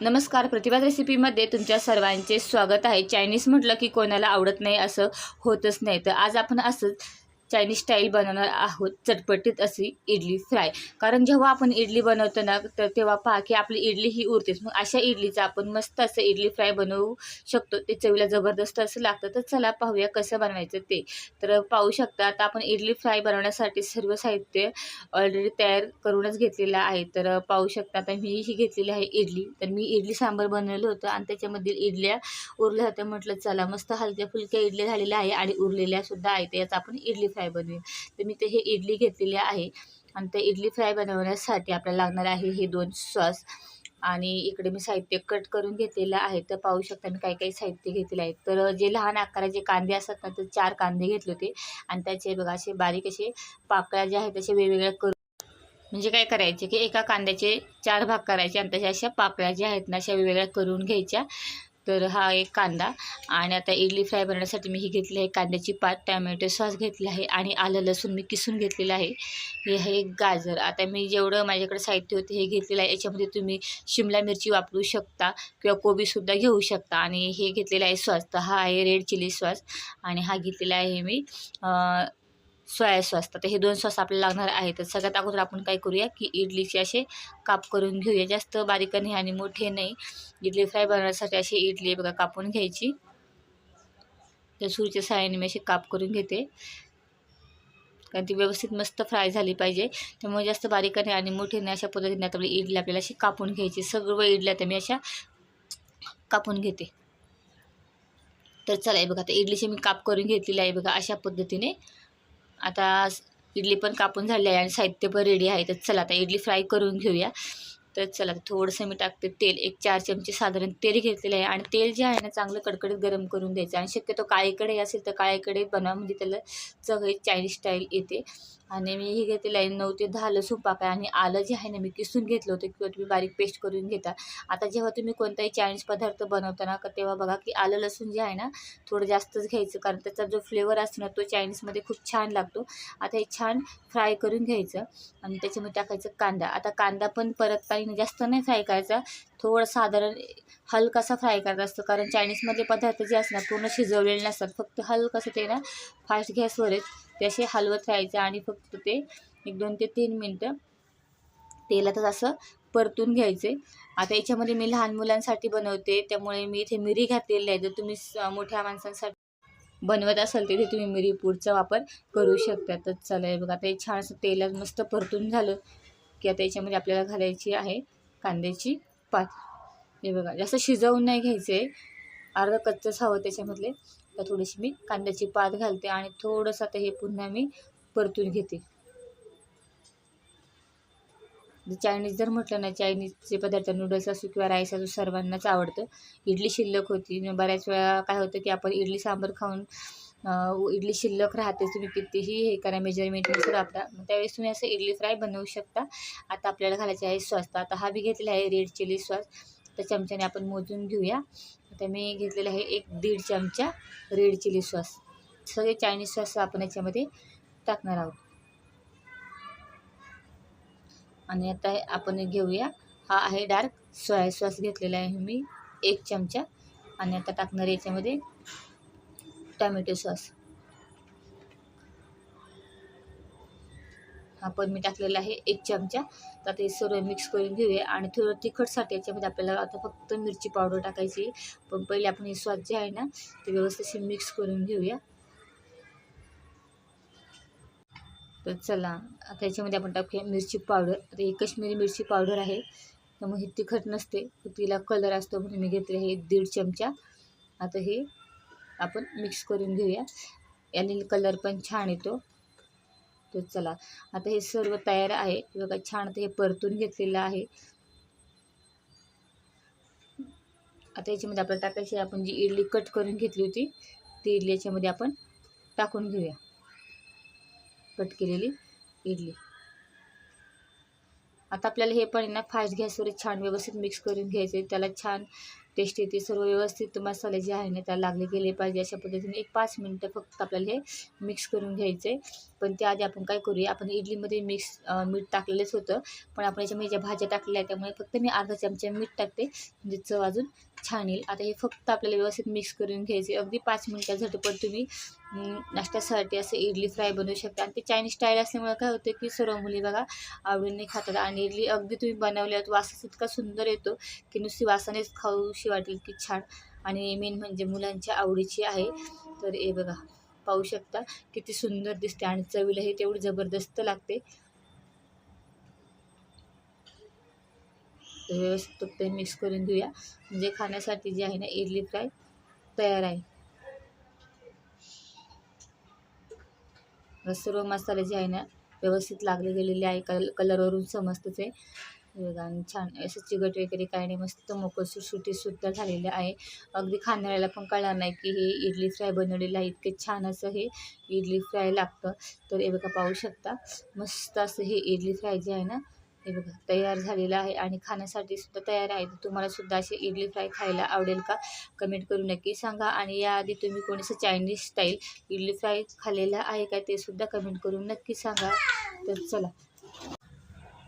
नमस्कार प्रतिभा रेसिपीमध्ये तुमच्या सर्वांचे स्वागत आहे. चायनीज म्हटलं की कोणाला आवडत नाही असं होतच नाही. तर आज आपण असंच चायनीज स्टाईल बनवणार आहोत चटपटीत अशी इडली फ्राय कारण जेव्हा आपण इडली बनवतो ना तर तेव्हा पहा की आपली इडली ही उरतेच. मग अशा इडलीचं आपण मस्त असं इडली फ्राय बनवू शकतो. ते चवीला जबरदस्त असं लागतं. तर चला पाहूया कसं बनवायचं ते. तर पाहू शकता आता आपण इडली फ्राय बनवण्यासाठी सर्व साहित्य ऑलरेडी तयार करूनच घेतलेलं आहे. तर पाहू शकता आता मी ही घेतलेली आहे इडली. तर मी इडली सांबार बनवलं होतं आणि त्याच्यामधील इडल्या उरल्या होत्या. म्हटलं चला मस्त हलक्या फुलक्या इडल्या झालेल्या आहे आणि उरलेल्या सुद्धा आहेत. याचा आपण इडली फ्राय बनवूया तर मी ते हे इडली घेतलेली आहे. आणि ते इडली फ्राय बनवण्यासाठी आपल्याला लागणार आहे हे दोन सॉस. आणि इकडे मी साहित्य कट करून घेतलेलं आहे. तर पाहू शकता मी काही काही साहित्य घेतलेलं आहे. तर जे लहान आकाराचे कांदे असतात ना तर चार कांदे घेतले होते. आणि त्याचे बघा असे बारीक असे पाकळ्या ज्या आहेत तसे वेगवेगळ्या करून म्हणजे काय करायचे की एका कांद्याचे चार भाग करायचे आणि तशा अशा पाकळ्या ज्या आहेत ना अशा वेगवेगळ्या करून घ्यायच्या. तर हा एक कांदा. आणि आता इडली फ्राय बनवण्यासाठी मी ही घेतली आहे कांद्याची पात टॅमॅटो सॉस घेतली आहे आणि आलं लसूण मी किसून घेतलेलं आहे. हे आहे गाजर. आता मी जेवढं माझ्याकडे साहित्य होते हे घेतलेलं आहे. याच्यामध्ये तुम्ही शिमला मिरची वापरू शकता किंवा कोबीसुद्धा घेऊ शकता. आणि हे घेतलेलं आहे सॉस. तर हा आहे रेड चिली सॉस. आणि हा घेतलेला आहे मी सोया सॉस. तर हे दोन सॉस आपल्याला लागणार आहे तर सगळ्यात अगोदर आपण काय करूया की इडलीचे असे काप करून घेऊया. जास्त बारीक नाही आणि मोठे नाही. इडली फ्राय बनवण्यासाठी अशी इडली बघा कापून घ्यायची. तर सुरीच्या साहाय्याने मी असे काप करून घेते. कारण ती व्यवस्थित मस्त फ्राय झाली पाहिजे. त्यामुळे जास्त बारीक नाही आणि मोठे नाही अशा पद्धतीने आता आपली इडली आपल्याला अशी कापून घ्यायची. सर्व इडल्या तर मी अशा कापून घेते. तर चला आहे बघा आता इडलीचे मी काप करून घेतलेली आहे बघा अशा पद्धतीने. आता इडली पण कापून झाली आहे आणि साहित्य पण रेडी आहे. तर चला आता इडली फ्राय करून घेऊया. तर चला थोडंसं मी टाकते तेल. एक चार चमचे साधारण तेल घेतलेलं आहे आणि तेल जे आहे ना चांगलं कडकडीत गरम करून द्यायचं आणि शक्यतो काळेकडे असेल तर काळीकडे बनवा म्हणजे त्याला चव हे चायनीज स्टाईल येते. आणि मी हे घेतलेलं आहे नऊ ते दहा लसूण पाकळ्या आणि आलं जे आहे ना मी किसून घेतलं होतं किंवा तुम्ही बारीक पेस्ट करून घेता. आता जेव्हा तुम्ही कोणताही चायनीज पदार्थ बनवताना का तेव्हा बघा की आलं लसूण जे आहे ना थोडं जास्तच घ्यायचं. कारण त्याचा जो फ्लेवर असतो ना तो चायनीजमध्ये खूप छान लागतो. आता हे छान फ्राय करून घ्यायचं आणि त्याच्यामध्ये टाकायचं कांदा. आता कांदा पण परत पाणी जास्त नाही फ्राय करायचा. थोडं साधारण हलकासा फ्राय करायचा असतो. कारण चायनीजमधले पदार्थ जे असणार पूर्ण शिजवलेले नसतात. फक्त हलकंसं ते ना फास्ट गॅसवरच ते असे हलवत राहायचे आणि फक्त ते एक दोन ते तीन मिनटं तेलातच असं परतून घ्यायचे. आता याच्यामध्ये मी लहान मुलांसाठी बनवते त्यामुळे मी इथे मिरी घातलेली आहे. जर तुम्ही मोठ्या माणसांसाठी बनवत असाल तिथे तुम्ही मिरी पूडचा वापर करू शकता. तर चला बघा आता हे छान असं तेलात मस्त परतून झालं की आता याच्यामध्ये आपल्याला घालायची आहे कांद्याची पात. हे बघा जास्त शिजवून नाही घ्यायचे. अर्धा कच्चंच हवं त्याच्यामधले. तर थोडीशी मी कांद्याची पात घालते आणि थोडंसं आता हे पुन्हा मी परतून घेते. चायनीज जर म्हटलं ना चायनीजचे पदार्थ नूडल्स असो किंवा राईस असो सर्वांनाच आवडतं. इडली शिल्लक होती. बऱ्याच वेळा काय होतं की आपण इडली सांबार खाऊन इडली शिल्लक राहते तुम्ही कितीही हे करा मेजरमेंटनुसार वापरा. त्यावेळेस तुम्ही असं इडली फ्राय बनवू शकता. आता आपल्याला घालायचे आहे सॉस तर आता हा बी घेतलेला आहे रेड चिली सॉस. त्या चमच्याने आपण मोजून घेऊया. आता मी घेतलेलं आहे एक दीड चमचा रेड चिली सॉस. सगळे चायनीज सॉस आपण याच्यामध्ये टाकणार आहोत. आणि आता आपण घेऊया. हा आहे डार्क सोया सॉस घेतलेला आहे मी एक चमचा. आणि आता टाकणार याच्यामध्ये टॅमॅटो सॉस. हा पण मी टाकलेला आहे एक चमचा. तर आता हे सर्व मिक्स करून घेऊया. आणि थोडं तिखटसाठी याच्यामध्ये आपल्याला आता फक्त मिरची पावडर टाकायची पण पहिले आपण हे स्वाद जे आहे ना ते व्यवस्थित मिक्स करून घेऊया. तर चला आता याच्यामध्ये आपण टाकूया मिरची पावडर आता ही कश्मीरी मिरची पावडर आहे. त्यामुळे हे तिखट नसते. तिला कलर असतो म्हणून मी घेतले आहे दीड चमचा. आता हे आपण मिक्स करून घेऊया. याने कलर पण छान येतो. तर चला. आता हे सर्व तयार आहे. बघा छान आता हे परतून घेतलेलं आहे. आता याच्यामध्ये आपल्याला टाकायची आपण जी इडली कट करून घेतली होती ती इडली याच्यामध्ये आपण टाकून घेऊया. कट केलेली इडली. आता आपल्याला हे पण ना फास्ट गॅसवर छान व्यवस्थित मिक्स करून घ्यायचे त्याला छान टेस्ट येते सर्व व्यवस्थित मसाले जे आहे ना त्याला लागले गेले पाहिजे अशा पद्धतीने एक पाच मिनटं फक्त आपल्याला हे मिक्स करून घ्यायचे. पण त्याआधी आपण काय करूया आपण इडलीमध्ये मिक्स मीठ टाकलेलंच होतं. पण आपण याच्यामध्ये ज्या भाज्या टाकलेल्या आहेत त्यामुळे फक्त मी अर्धा चमचा मीठ टाकते. म्हणजे चव अजून छान येईल. आता हे फक्त आपल्याला व्यवस्थित मिक्स करून घ्यायचे अगदी पाच मिनटात झटपट तुम्ही नाश्त्यासाठी असं इडली फ्राय बनवू शकता. आणि ते चायनीज स्टाईल असल्यामुळे काय होतं की सर्व मुली बघा आवडीने खातात. आणि इडली अगदी तुम्ही बनवल्यात वास इतका सुंदर येतो की नुसती वासानेच खाऊशी वाटेल की छान. आणि मेन म्हणजे मुलांच्या आवडीची आहे. तर हे बघा पाहू शकता किती सुंदर दिसते. आणि चवीलाही तेवढी जबरदस्त लागते. व्यवस्थित ते मिक्स करून घेऊया. म्हणजे खाण्यासाठी जे आहे ना इडली फ्राय तयार आहे. सर्व मसाले जे आहे ना व्यवस्थित लागले गेलेले आहे. कल कलरवरून समजतच आहे. आणि छान असं चिकट वगैरे काही नाही. मस्त मोकळ सुटीसुद्धा झालेलं आहे. अगदी खाणाऱ्याला पण कळणार नाही की हे इडली फ्राय बनवलेलं आहे. इतके छान असं हे इडली फ्राय लागतं. तर हे बघा पाहू शकता. मस्त असं हे इडली फ्राय जे आहे ना हे बघा तयार झालेलं आहे आणि खाण्यासाठी सुद्धा तयार आहे. तर तुम्हाला सुद्धा असे इडली फ्राय खायला आवडेल का? कमेंट करून नक्की सांगा आणि याआधी तुम्ही कोणीसं चायनीज स्टाईल इडली फ्राय खाल्लेला आहे का ते सुद्धा कमेंट करून नक्की सांगा. तर चला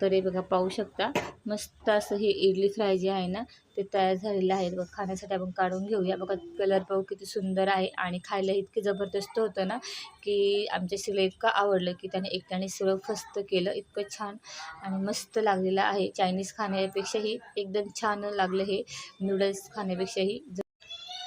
तर हे बघा पाहू शकता. मस्त असं हे इडली फ्राय जे आहे ना ते तयार झालेलं आहे. बघा खाण्यासाठी आपण काढून घेऊया. बघा कलर पाहू किती सुंदर आहे. आणि खायला इतके जबरदस्त होतं ना की आमच्या शिला इतकं आवडलं की त्याने एकट्याने सगळं फस्त केलं. इतकं छान आणि मस्त लागलेलं आहे. चायनीज खाण्यापेक्षाही एकदम छान लागलं हे. नूडल्स खाण्यापेक्षाही. ज-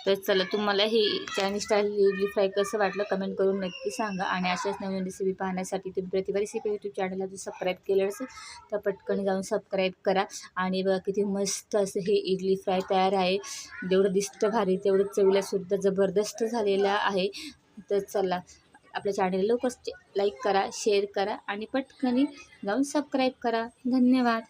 तर चला तुम्हाला ही चायनीज स्टाईल इडली फ्राय कसं वाटलं कमेंट करून नक्की सांगा. आणि अशाच नवीन रेसिपी पाहण्यासाठी तुम्ही प्रतिभा रेसिपी यूट्यूब चॅनलला जर सबस्क्राईब केलं असेल तर पटकन जाऊन सबस्क्राईब करा. आणि बघा किती मस्त असं हे इडली फ्राय तयार आहे. जेवढं दिसतं भारी तेवढं चवीलासुद्धा जबरदस्त झालेलं आहे. तर चला आपल्या चॅनलला लवकर लाईक करा शेअर करा आणि पटकन जाऊन सबस्क्राईब करा. धन्यवाद.